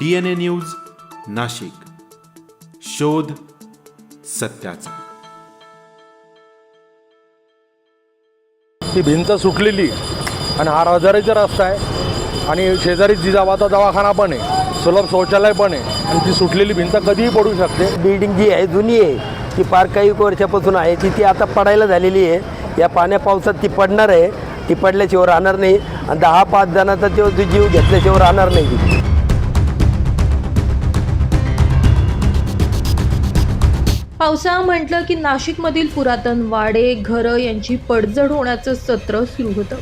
DNA news Nashik. शोध सत्याचा. ती भिंत सुटलेली आणि हा रहदारीचा रस्ता आहे. आणि शेजारी जिजाबाचा दवाखाना पण आहे. सुलभ शौचालय पण आहे. आणि ती सुटलेली भिंत कधीही पडू शकते. बिल्डिंग जी आहे जुनी आहे ती फार काही वर्षापासून आहे. ती ती आता पडायला झालेली आहे. या पाण्या पावसात ती पडणार आहे. ती पडल्याशिवाय राहणार नाही. आणि दहा पाच जणांचा तो जीव घेतल्याशिवाय राहणार नाही. पावसाळा म्हटलं की नाशिकमधील पुरातन वाडे घरं यांची पडझड होण्याचं सत्र सुरू होतं.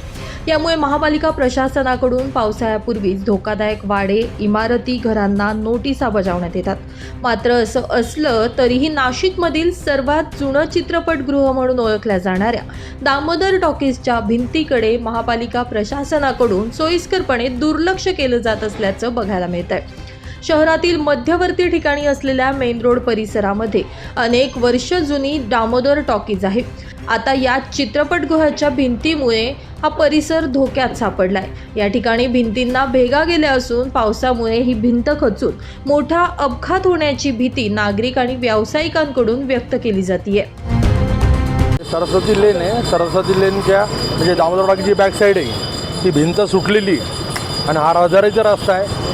यामुळे महापालिका प्रशासनाकडून पावसाळ्यापूर्वीच धोकादायक वाडे इमारती घरांना नोटिसा बजावण्यात येतात. मात्र असं असलं तरीही नाशिकमधील सर्वात जुनं चित्रपटगृह म्हणून ओळखल्या जाणाऱ्या दामोदर टॉकीजच्या भिंतीकडे महापालिका प्रशासनाकडून सोयीस्करपणे दुर्लक्ष केलं जात असल्याचं बघायला मिळत आहे शहरातील मध्यवर्ती ठिकाणी असलेल्या मेन रोड परिसरामध्ये अनेक वर्ष जुनी दामोदर टॉकीज आहे. आता या चित्रपटगृहाच्या भिंतीमुळे हा परिसर धोक्यात सापडलाय. या ठिकाणी भिंतींना भेगा गेल्या असून पावसामुळे ही भिंत खचून मोठा अपघात होण्याची भीती नागरिक आणि व्यावसायिकांकडून व्यक्त केली जातीय. सरस्वती लेन आहे. सरस्वती लेनच्या म्हणजे दामोदरबागची बॅक साईड आहे. ती भिंत सुटलेली आणि हा रहदारीचा रस्ता आहे.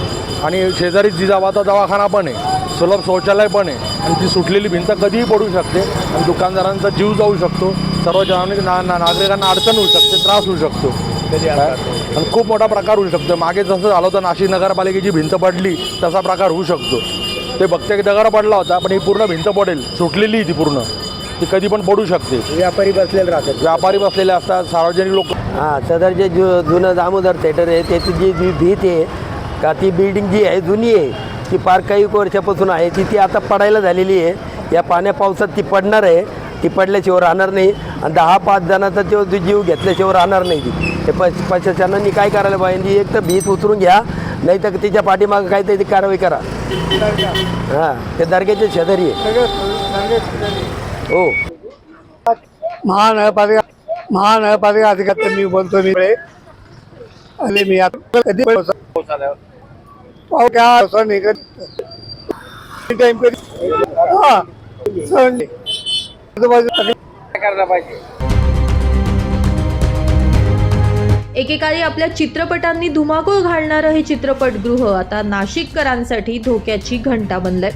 आणि शेजारी जिजाबाचा दवाखाना पण आहे सुलभ शौचालय पण आहे. आणि ती सुटलेली भिंत कधीही पडू शकते आणि दुकानदारांचा जीव जाऊ शकतो. सर्व जनांनी ना ना- नागरिकांना अडचण होऊ शकते त्रास होऊ शकतो? आणि खूप मोठा प्रकार होऊ शकतो. मागे जसं झालं होतं नाशिक नगरपालिकेची भिंत पडली तसा प्रकार होऊ शकतो. ते बघते की दगड पडला होता पण ही पूर्ण भिंत पडेल. सुटलेली ती पूर्ण. ती कधी पण पडू शकते. व्यापारी बसलेले राहतात. व्यापारी बसलेले असतात सार्वजनिक लोक हां सदर जे जु जुनं दामोदर थिएटर आहे त्याची जी जी भीत आहे का ती बिल्डिंग जी आहे जुनी आहे ती फार काही वर्षापासून आहे ती ती आता पडायला झालेली आहे. या पाण्या पावसात ती पडणार आहे ती पडल्याशिवाय राहणार नाही. आणि दहा पाच जणांचा तो जो जीव घेतल्याशिवाय राहणार नाही ती. ते प प्रशासनाने काय करायला पाहिजे? एक तर भीत उतरून घ्या नाही तर तिच्या पाठीमागं काहीतरी कारवाई करा. हां ते दर्ग्याचे शेजारी आहे. हो. महानगरपालिका महानगरपालिका अधिकारी मी बोलतो मी आले मी आता कधी पाहू क्या असं निघत टाइम कधी हा सहन नाही. आजूबाजूला एकेकाळी आपल्या चित्रपटांनी धुमाकूळ घालणारं हे चित्रपटगृह आता नाशिककरांसाठी धोक्याची घंटा बनलंय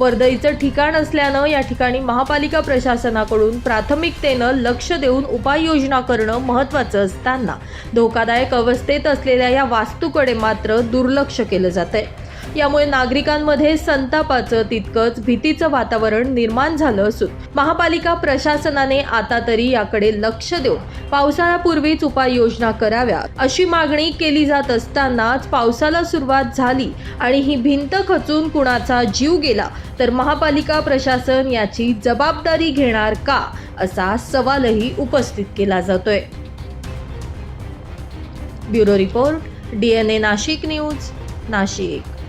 वर्दळीचं ठिकाण असल्यानं या ठिकाणी महापालिका प्रशासनाकडून प्राथमिकतेनं लक्ष देऊन उपाययोजना करणं महत्त्वाचं असताना धोकादायक अवस्थेत असलेल्या या वास्तूकडे मात्र दुर्लक्ष केलं जात आहे यामुळे नागरिकांमध्ये संतापाचं तितकंच भीतीचं वातावरण निर्माण झालं असून महापालिका प्रशासनाने आता तरी याकडे लक्ष देऊन पावसाळ्यापूर्वीच उपाययोजना कराव्या अशी मागणी केली जात असतानाच पावसाला सुरुवात झाली आणि ही भिंत खचून कुणाचा जीव गेला तर महापालिका प्रशासन याची जबाबदारी घेणार का असा सवालही उपस्थित केला जातोय. Bureau report DNA Nashik news Nashik.